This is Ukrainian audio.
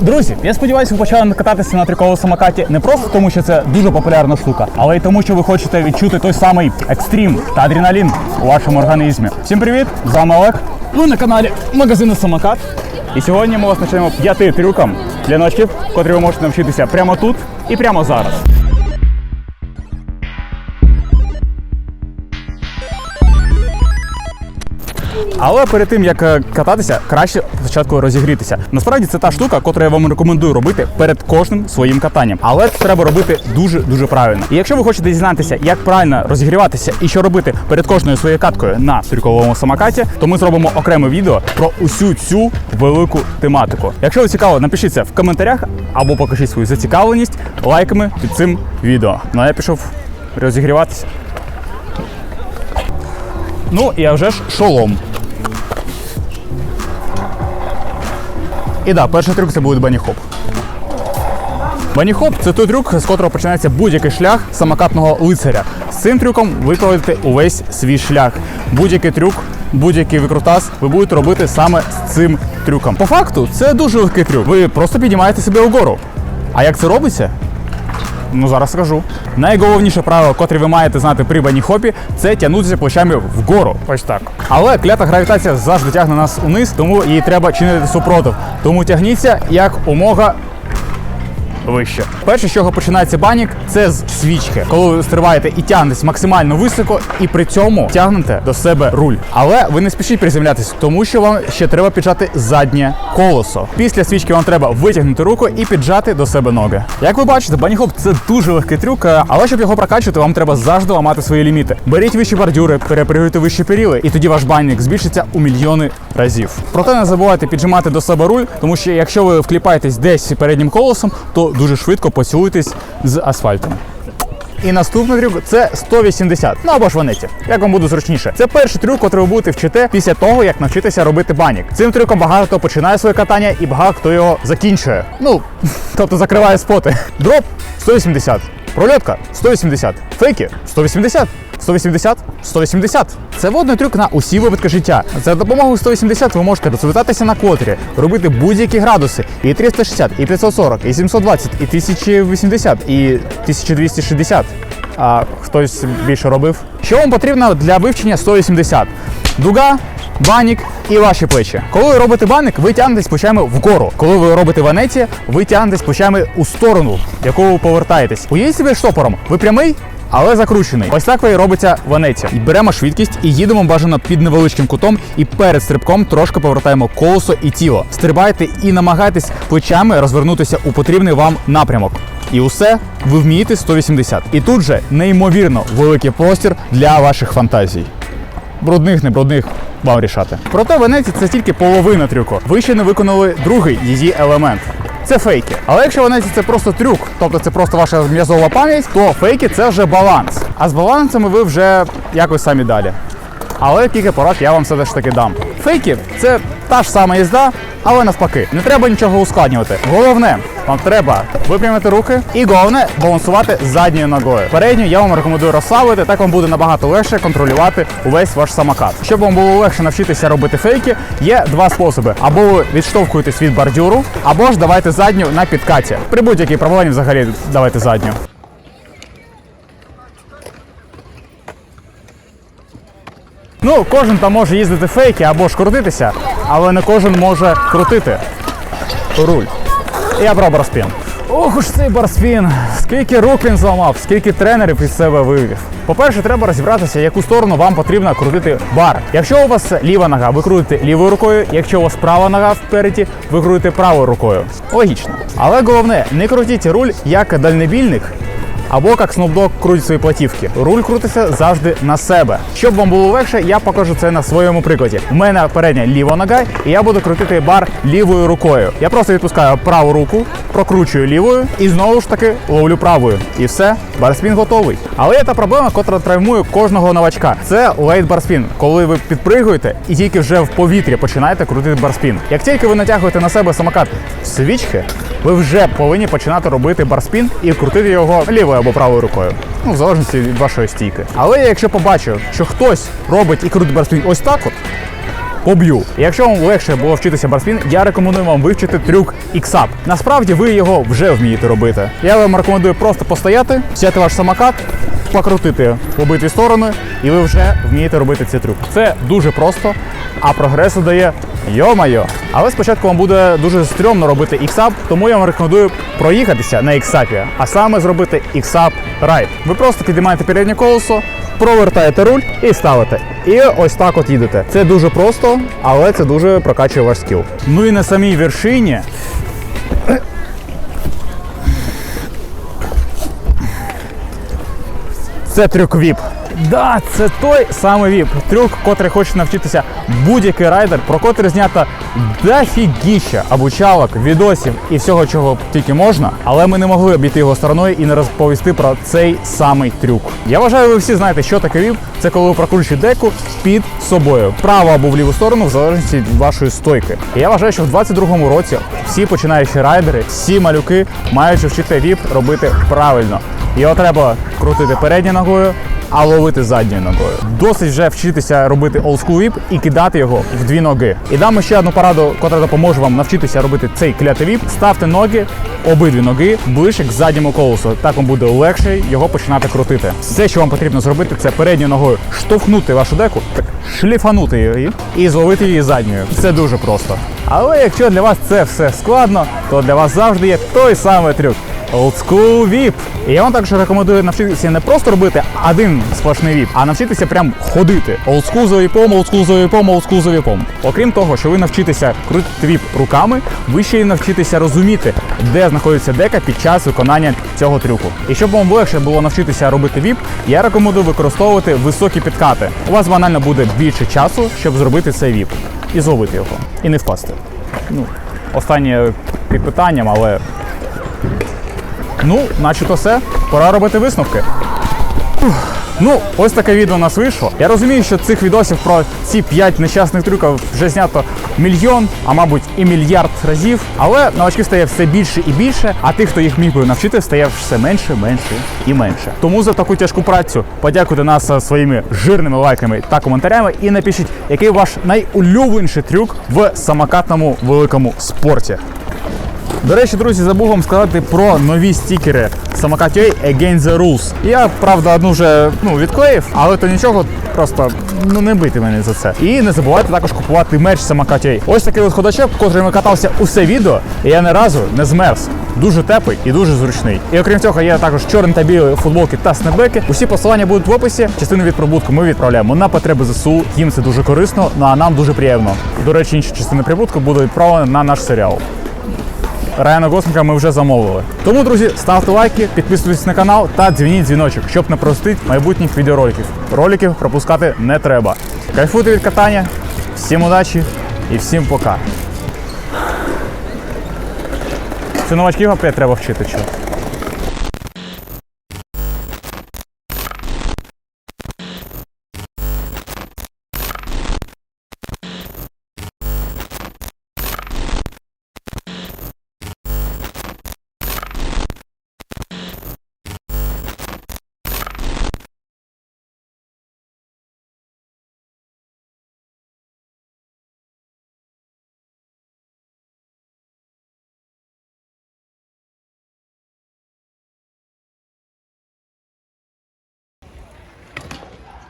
Друзі, я сподіваюся, ви почали кататися на триковому самокаті не просто тому, що це дуже популярна штука, але й тому, що ви хочете відчути той самий екстрім та адреналін у вашому організмі. Всім привіт! З вами Олег. Ви на каналі магазину Самокат. І сьогодні ми вас навчаємо п'яти трюкам для новачків, котрі ви можете навчитися прямо тут і прямо зараз. Але перед тим як е, кататися, краще спочатку розігрітися. Насправді це та штука, яку я вам рекомендую робити перед кожним своїм катанням. Але це треба робити дуже дуже правильно. І якщо ви хочете дізнатися, як правильно розігріватися і що робити перед кожною своєю каткою на трюковому самокаті, то ми зробимо окреме відео про усю цю велику тематику. Якщо ви цікаво, напишіться в коментарях або покажіть свою зацікавленість лайками під цим відео. Ну а я пішов розігріватися. Ну і а вже ж шолом. І да, перший трюк це буде баніхоп. Баніхоп це той трюк, з котрого починається будь-який шлях самокатного лицаря. З цим трюком ви пройдете увесь свій шлях. Будь-який трюк, будь-який викрутас ви будете робити саме з цим трюком. По факту, це дуже легкий трюк. Ви просто піднімаєте себе вгору. А як це робиться? Ну зараз скажу. Найголовніше правило, котре ви маєте знати при баніхопі, це тягнутися плечами вгору. Ось так. Але клята гравітація завжди тягне нас униз, тому їй треба чинити супротив. Тому тягніться як умога вище. Перше, з чого починається банік, це з свічки. Коли ви стрибаєте і тягнетесь максимально високо, і при цьому тягнете до себе руль. Але ви не спішіть приземлятися, тому що вам ще треба піджати заднє колесо. Після свічки вам треба витягнути руку і піджати до себе ноги. Як ви бачите, баніхоп це дуже легкий трюк, е, але щоб його прокачувати, вам треба завжди ламати свої ліміти. Беріть вищі бордюри, перепригуйте вищі періли, і тоді ваш банік збільшиться у мільйони разів. Проте не забувайте піджимати до себе руль, тому що якщо ви вкліпаєтесь десь переднім колесом, то дуже швидко поцілуйтесь з асфальтом. І наступний трюк це 180, ну або ж ванеті, як вам буде зручніше. Це перший трюк, який ви будете вчити після того, як навчитися робити банік. Цим трюком багато хто починає своє катання і багато хто його закінчує. Ну, тобто закриває споти. Дроп 180, прольотка 180, фейки 180. 180, 180. Це водний трюк на усі випадки життя. За допомогою 180 ви можете розвертатися на котрі, робити будь-які градуси. І 360, і 540, і 720, і 1080, і 1260. А хтось більше робив. Що вам потрібно для вивчення 180? Дуга, банік і ваші плечі. Коли ви робите баник, ви тягнетесь плечами вгору. Коли ви робите ванеті, ви тягнетесь плечами у сторону, в яку ви повертаєтесь. Уявіть себе штопором. Ви прямий, але закручений. Ось так ви і робиться в анеті. І беремо швидкість і їдемо бажано під невеличким кутом, і перед стрибком трошки повертаємо колесо і тіло. Стрибайте і намагайтесь плечами розвернутися у потрібний вам напрямок. І усе ви вмієте 180. І тут же неймовірно великий простір для ваших фантазій. Брудних, не брудних, вам рішати. Проте Венеція це тільки половина трюку. Ви ще не виконали другий її елемент. Це фейки. Але якщо вони це просто трюк, тобто це просто ваша м'язова пам'ять, то фейки це вже баланс. А з балансами ви вже якось самі далі. Але кілька порад я вам все ж таки дам. Фейки це та ж сама їзда, але навпаки. Не треба нічого ускладнювати. Головне, вам треба випрямити руки і головне балансувати задньою ногою. Передню я вам рекомендую розслабити, так вам буде набагато легше контролювати увесь ваш самокат. Щоб вам було легше навчитися робити фейки, є два способи: або ви відштовхуєтесь від бордюру, або ж давайте задню на підкаті. При будь-якій проблемі взагалі давайте задню. Ну, кожен там може їздити фейки або ж крутитися, але не кожен може крутити руль. Я брав барспін. Ох уж цей барспін. Скільки рук він зламав, скільки тренерів із себе вивів. По-перше, треба розібратися, яку сторону вам потрібно крутити бар. Якщо у вас ліва нога, ви крутите лівою рукою. Якщо у вас права нога впереді, ви крутите правою рукою. Логічно. Але головне, не крутіть руль як дальнобільник, або як Snoop Dogg крутить свої платівки. Руль крутиться завжди на себе. Щоб вам було легше, я покажу це на своєму прикладі. У мене передня ліва нога, і я буду крутити бар лівою рукою. Я просто відпускаю праву руку, прокручую лівою і знову ж таки ловлю правою. І все, барспін готовий. Але є та проблема, котра травмує кожного новачка. Це лейт барспін, коли ви підпригуєте і тільки вже в повітрі починаєте крутити барспін. Як тільки ви натягуєте на себе самокат свічки, ви вже повинні починати робити барспін і крутити його лівою або правою рукою. Ну, в залежності від вашої стійки. Але я якщо побачу, що хтось робить і крутить барспін ось так от, поб'ю. Якщо вам легше було вчитися барспін, я рекомендую вам вивчити трюк X-Up. Насправді ви його вже вмієте робити. Я вам рекомендую просто постояти, взяти ваш самокат, покрутити в обидві сторони, і ви вже вмієте робити цей трюк. Це дуже просто, а прогресу дає йо-майо. Але спочатку вам буде дуже стрьомно робити X-Up, тому я вам рекомендую проїхатися на X-Up, а саме зробити X-Up Ride. Ви просто підіймаєте переднє колесо, провертаєте руль і ставите. І ось так от їдете. Це дуже просто, але це дуже прокачує ваш скіл. Ну і на самій вершині Це трюк ВІП. Да, це той самий ВІП. Трюк, котрий хоче навчитися будь-який райдер, про котрий знято дофігіща обучалок, відосів і всього, чого тільки можна. Але ми не могли обійти його стороною і не розповісти про цей самий трюк. Я вважаю, ви всі знаєте, що таке ВІП. Це коли ви прокручуєте деку під собою, вправо або в ліву сторону, в залежності від вашої стойки. І я вважаю, що в 22-му році всі починаючі райдери, всі малюки мають вчити ВІП робити правильно. Його треба крутити передньою ногою, а ловити задньою ногою. Досить вже вчитися робити олдскул віп і кидати його в дві ноги. І дам ще одну пораду, яка допоможе вам навчитися робити цей клятий віп. Ставте ноги, обидві ноги ближче к задньому колесу. Так вам буде легше його починати крутити. Все, що вам потрібно зробити, це передньою ногою штовхнути вашу деку, так шліфанути її і зловити її задньою. Це дуже просто. Але якщо для вас це все складно, то для вас завжди є той самий трюк. Old School VIP. І я вам також рекомендую навчитися не просто робити один сплошний VIP, а навчитися прям ходити. Old School за віпом, Old School за віпом, Old School за віпом. Окрім того, що ви навчитеся крутити віп руками, ви ще й навчитеся розуміти, де знаходиться дека під час виконання цього трюку. І щоб вам легше було навчитися робити віп, я рекомендую використовувати високі підкати. У вас банально буде більше часу, щоб зробити цей віп і зловити його, і не впасти. Ну, останнє під питанням, але Ну, начебто все, пора робити висновки. Ну, ось таке відео у нас вийшло. Я розумію, що цих відосів про ці 5 нещасних трюків вже знято мільйон, а мабуть і мільярд разів. Але новачків стає все більше і більше, а тих, хто їх міг би навчити, стає все менше, менше і менше. Тому за таку тяжку працю подякуйте нас своїми жирними лайками та коментарями і напишіть, який ваш найулюбленіший трюк в самокатному великому спорті. До речі, друзі, забув вам сказати про нові стікери самокат UA Against the Rules. Я, правда, одну вже ну, відклеїв, але то нічого, просто ну не бити мене за це. І не забувайте також купувати мерч самокат Ось такий от ходачок, котрим катався усе відео, і я не разу не змерз. Дуже теплий і дуже зручний. І окрім цього, є також чорні та білі футболки та снепбеки. Усі посилання будуть в описі. Частину від прибутку ми відправляємо на потреби ЗСУ. Їм це дуже корисно, ну а нам дуже приємно. До речі, інші частини прибутку будуть відправлені на наш серіал. Райана Гослінга ми вже замовили. Тому, друзі, ставте лайки, підписуйтесь на канал та дзвініть дзвіночок, щоб не простити майбутніх відеороликів. Роликів пропускати не треба. Кайфуйте від катання, всім удачі і всім пока. Це новачків опять треба вчити що.